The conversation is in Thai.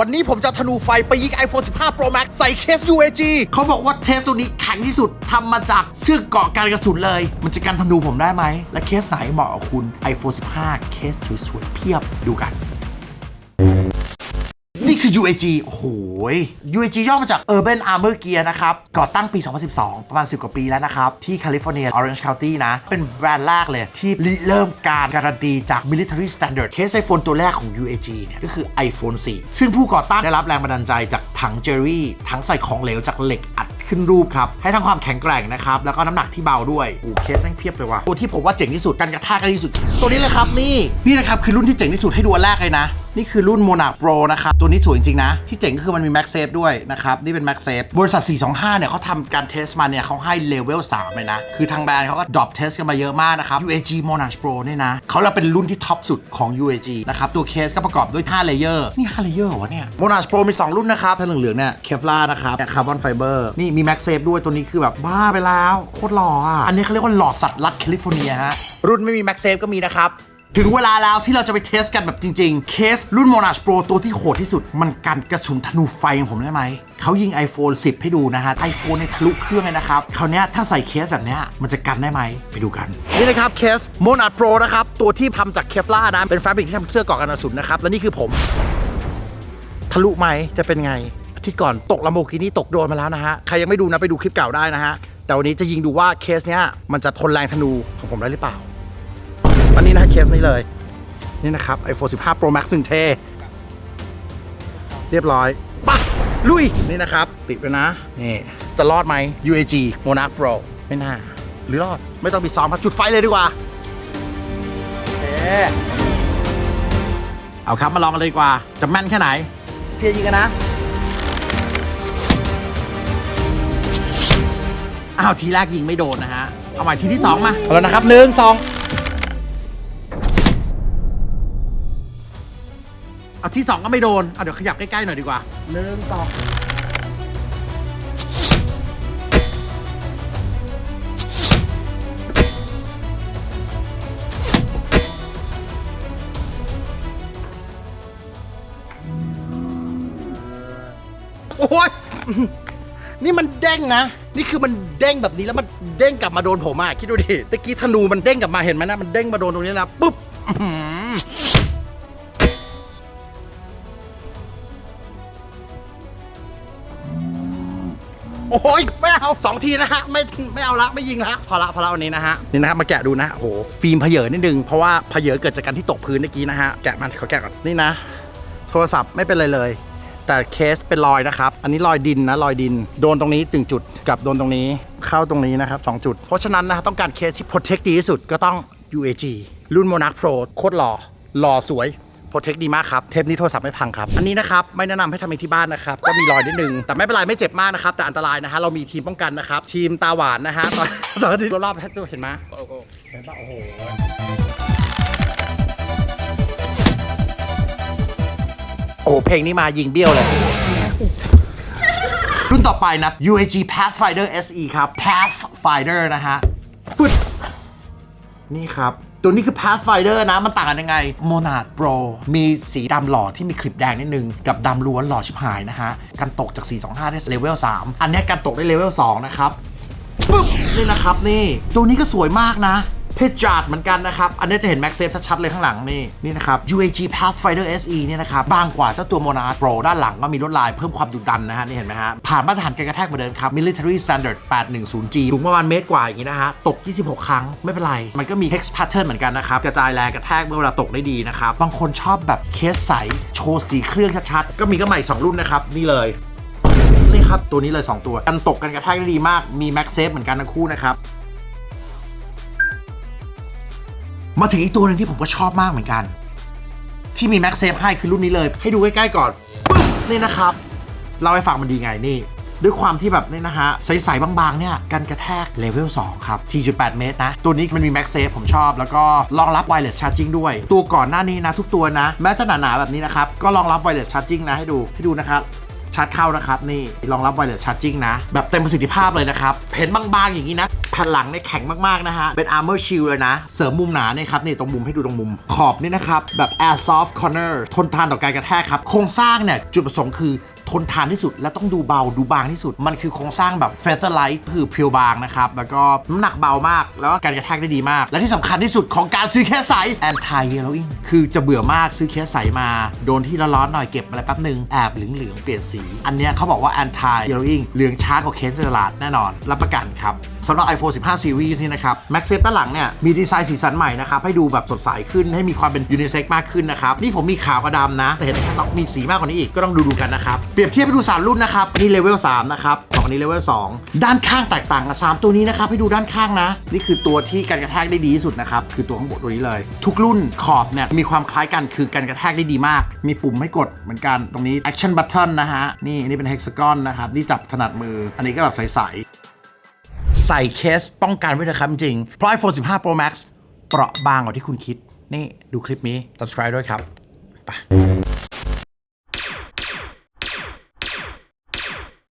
วันนี้ผมจะธนูไฟไปยิง iPhone 15 Pro Max ใส่เคส UAG เขาบอกว่าเทสตัวนี้แข็งที่สุดทำมาจากเชือกเกาะการกระสุนเลย มันจะกันธนูผมได้ไหม และเคสไหนเหมาะกับคุณ iPhone 15 เคสสวยๆ เพียบดูกัน นี่คือ UAG โอ้โหย UAG ย่อมาจาก Urban Armor Gear นะครับ ก่อตั้งปี 2012 ประมาณ 10 กว่าปีแล้วนะครับ ที่แคลิฟอร์เนีย Orange County นะ เป็นแบรนด์แรกเลย ที่รเริ่มการการันตีจาก Military Standard เคส iPhone ตัวแรกของ UAG เนี่ย ก็คือ iPhone 4 ซึ่งผู้ก่อตั้งได้รับแรงบันดาลใจจากถังเจอรี่ถังใส่ของเหลวจากเหล็กอัดขึ้นรูปครับ ให้ทั้งความแข็งแกร่งนะครับ แล้วก็น้ำหนักที่เบาด้วยโอ้เคสแม่งเพียบเลยว่ะตัวที่ผมว่าเจ๋งที่สุดกันกระแทกกันที่สุด ตัวนี้เลยครับนี่นี่นะครับคือรุ่นที่เจ๋งที่สุดให้ดูแรกเลยนะ นี่คือรุ่น Monarch Pro นะครับ ตัวนี้สวยจริงๆนะ ที่เจ๋งก็คือมันมี Max Safe ด้วยนะครับ นี่เป็น Max Safe บริษัท 425 เนี่ยเขาทำการเทสมาเนี่ยเขาให้เลเวล 3 เลยนะ คือทางแบรนด์เขาก็ดรอปเทสกันมาเยอะมากนะครับ UAG Monarch Pro เนี่ยนะเขาเราเป็นรุ่นที่ท็อปสุดของ UAG นะครับ ตัวเคสก็ประกอบด้วย5เลเยอร์นี่5เลเยอร์วะเนี่ย Monarch Pro มี 2 รุ่นนะครับถ้าเหลืองๆเนี่ย Kevlar นะครับคาร์บอนไฟเบอร์นี่มี Max Safe ด้วยตัวนี้คือแบบบ้าไปแล้วโคตรหล่ออะอันนี้เขาเรียกว่าหล่อสัตว์รัฐแคลิฟอร์เนียฮะรุ่นไม่มี Max Safe ก็มีนะครับ ถึงเวลาแล้วที่เราจะไปเทสกันแบบจริง ๆ เคสรุ่น Monash Pro ตัวที่โหดที่สุด มันกันกระสุนธนูไฟของผมได้ไหม เขายิง iPhone 10 ให้ดูนะฮะ iPhone ในยทะลุเครื่องเลยนะครับ คราวนี้ถ้าใส่เคสแบบนี้มันจะกันได้ไหม ไปดูกัน นี่นะครับเคส Monash Pro นะครับ ตัวที่ทำจากเคฟล่านะ เป็นแฟบริกที่ทำเสื้อกราะกันกระสุนนะครับ และนี่คือผม ทะลุไหมจะเป็นไงอาที่ก่อนตกลำโบกินี่ตกโดนมาแล้วนะฮะ ใครยังไม่ดูนะไปดูคลิปเก่าได้นะฮะ แต่วันนี้จะยิงดูว่าเคสเนี้ยมันจะทนแรงธนูของผมได้หรือเปล่า อันนี้นะเคสนี้เลย นี่นะครับ iPhone 15 Pro Max 1เทเรียบร้อยปะลุย นี่นะครับ ติดไปนะ นี่ จะรอดไหม UAG Monarch Pro ไม่น่า หรือรอด ไม่ต้องไปซ้อมครับจุดไฟเลยดีกว่าเอเอาครับมาลองกันเลยดีกว่า จะแม่นแค่ไหน เพียยิงกันนะ อ้าวทีแรกยิงไม่โดนนะฮะ เอาใหม่ทีที่ 2 มา เอาแล้วนะครับหนึ่งสอง เอาที่2ก็ไม่โดนเอาเดี๋ยวขยับใกล้ๆหน่อยดีกว่าหนึ่งสองโอ้ยนี่มันเด้งนะ นี่คือมันเด้งแบบนี้แล้วมันเด้งกลับมาโดนผมอะคิดดูดิตะกี้ธนูมันเด้งกลับมาเห็นไหมนะ มันเด้งมาโดนตรงนี้นะปุ๊บ โอ้ยไม่เอาสองทีนะฮะไม่ไม่เอาละไม่ยิงละพอละพอละวันนี้นะฮะนี่นะครับมาแกะดูนะโอ้โหฟิล์มเพเยอนิดนึงเพราะว่าเพเยอเกิดจากการที่ตกพื้นเมื่อกี้นะฮะแกะมันเขาแกะก่อนนี่นะ โทรศัพท์ไม่เป็นไรเลย แต่เคสเป็นรอยนะครับ อันนี้รอยดินนะรอยดิน โดนตรงนี้ตึงจุดกับโดนตรงนี้เข้าตรงนี้นะครับสองจุด เพราะฉะนั้นนะต้องการเคสที่ protect ดีที่สุดก็ต้อง UAG รุ่น Monarch Pro โคตรหล่อหล่อสวย protect ดีมากครับ เทปนี้โทรศัพท์ไม่พังครับ อันนี้นะครับ ไม่แนะนำให้ทำเองที่บ้านนะครับ ก็มีรอยนิดนึง แต่ไม่เป็นไรไม่เจ็บมากนะครับ แต่อันตรายนะฮะ เรามีทีมป้องกันนะครับ ทีมตาหวานนะฮะ ตอนตอนที่รอบๆเห็นไหมเห็นปะโอ้โห โอ้โหเพลงนี้มายิงเบี้ยวเลย รุ่นต่อไปนะ UAG Pathfinder SE ครับ Pathfinder นะฮะฟึดนี่ครับ ตัวนี้คือ Pathfinder นะ มันต่างกันยังไง Monad Pro มีสีดำหล่อที่มีคลิปแดงนิดนึง กับดำล้วนหล่อชิบหายนะฮะ กันตกจาก 425 ได้เลเวล 3 อันนี้กันตกได้เลเวล 2 นะครับปึ๊บนี่นะครับนี่ ตัวนี้ก็สวยมากนะ เพชรจาดเหมือนกันนะครับ อันนี้จะเห็นแม็กเซฟชัดๆเลยข้างหลังนี่นี่นะครับ UAG Pathfinder SE เนี่ยนะครับบางกว่าเจ้าตัว Monarch Pro ด้านหลังก็มีลวดลายเพิ่มความดุดันนะฮะนี่เห็นไหมฮะผ่านมาตรฐานการกระแทกเหมือนเดิมครับ Military Standard 810G สูงประมาณเมตรกว่าอย่างนี้นะฮะตก 26 ครั้งไม่เป็นไร มันก็มี Hex Pattern เหมือนกันนะครับกระจายแรงกระแทกเมื่อเวลาตกได้ดีนะครับบางคนชอบแบบเคสใสโชว์สีเครื่องชัดๆก็มีก็ใหม่สองรุ่นนะครับนี่เลยนี่ครับตัวนี้เลย 2 ตัวกันตกกันกระแทกได้ดีมากมีแม็กเซฟเหมือนกันทั้งคู่นะครับ มาถึงอีกตัวหนึ่งที่ผมก็ชอบมากเหมือนกัน ที่มีแม็กเซฟให้คือรุ่นนี้เลย ให้ดูใกล้ๆก่อนปึ๊บนี่นะครับ เราให้ฟังมันดีไงนี่ด้วยความที่แบบนี่นะฮะ ใส ๆ บาง ๆ เนี่ย กันกระแทกเลเวล 2 ครับ 4.8 เมตรนะ ตัวนี้มันมีแม็กเซฟผมชอบ แล้วก็รองรับไวเลสชาร์จิ่งด้วย ตัวก่อนหน้านี้นะ ทุกตัวนะ แม้จะหนา ๆ แบบนี้นะครับ ก็รองรับไวเลสชาร์จิ่งนะ ให้ดู ให้ดูนะครับชาร์จเข้านะครับ นี่รองรับไวเลสชาร์จิ่งนะ แบบเต็มประสิทธิภาพเลยนะครับเห็นบาง ๆ อย่างนี้นะ ผ่นหลังเนี่ยแข็งมากๆนะฮะ เป็น armor shield เลยนะ เสริมมุมหนาเนี่ยครับนี่ตรงมุมให้ดูตรงมุม ขอบนี่นะครับ แบบ air soft corner ทนทานต่อการกระแทกครับ โครงสร้างเนี่ยจุดประสงค์คือ ทนทานที่สุด และต้องดูเบาดูบางที่สุด มันคือโครงสร้างแบบ featherlight คือเพียวบางนะครับ แล้วก็น้ำหนักเบามาก แล้วก็การกระแทกได้ดีมาก และที่สำคัญที่สุดของการซื้อแค่ใส anti yellowing คือจะเบื่อมากซื้อแค่ใสมา โดนที่ร้อนๆหน่อยเก็บอะไรแป๊บนึงแอบเหลืองๆเปลี่ยนสี อันเนี้ยเขาบอกว่า anti yellowing เหลืองช้ากว่าเคสในตลาดแน่นอน รับประกันครับสำหรับ iPhone 15 Series นี่นะครับ MagSafe ด้านหลังเนี่ยมีดีไซน์สีสันใหม่นะครับ ให้ดูแบบสดใสขึ้นให้มีความเป็นยูนิเซ็กมากขึ้นนะครับ นี่ผมมีขาวกับดำนะ แต่เห็นในแคตตาล็อกมีสีมากกว่านี้อีกก็ต้องดูดูกันนะครับเปรียบเทียบไปดูสามรุ่นนะครับนี่เลเวล3นะครับสองอันนี้เลเวล2ด้านข้างแตกต่างกัน3ตัวนี้นะครับให้ดูด้านข้างนะ นี่คือตัวที่การกระแทกได้ดีที่สุดนะครับคือตัวข้างบนตัวนี้เลย ทุกรุ่นขอบเนี่ยมีความคล้ายกันคือการกระแทกได้ดีมาก มีปุ่มให้กดเหมือนกันตรงนี้ action button นะฮะนี่อันนี้เป็น hexagon นะครับนี่จับถนัดมือ อันนี้ก็แบบใสๆใส่เคสป้องกันไว้เถอะครับจริงเพราะ iPhone 15 Pro Max เปราะบางกว่าที่คุณคิด นี่ดูคลิปนี้ subscribe ด้วยครับไป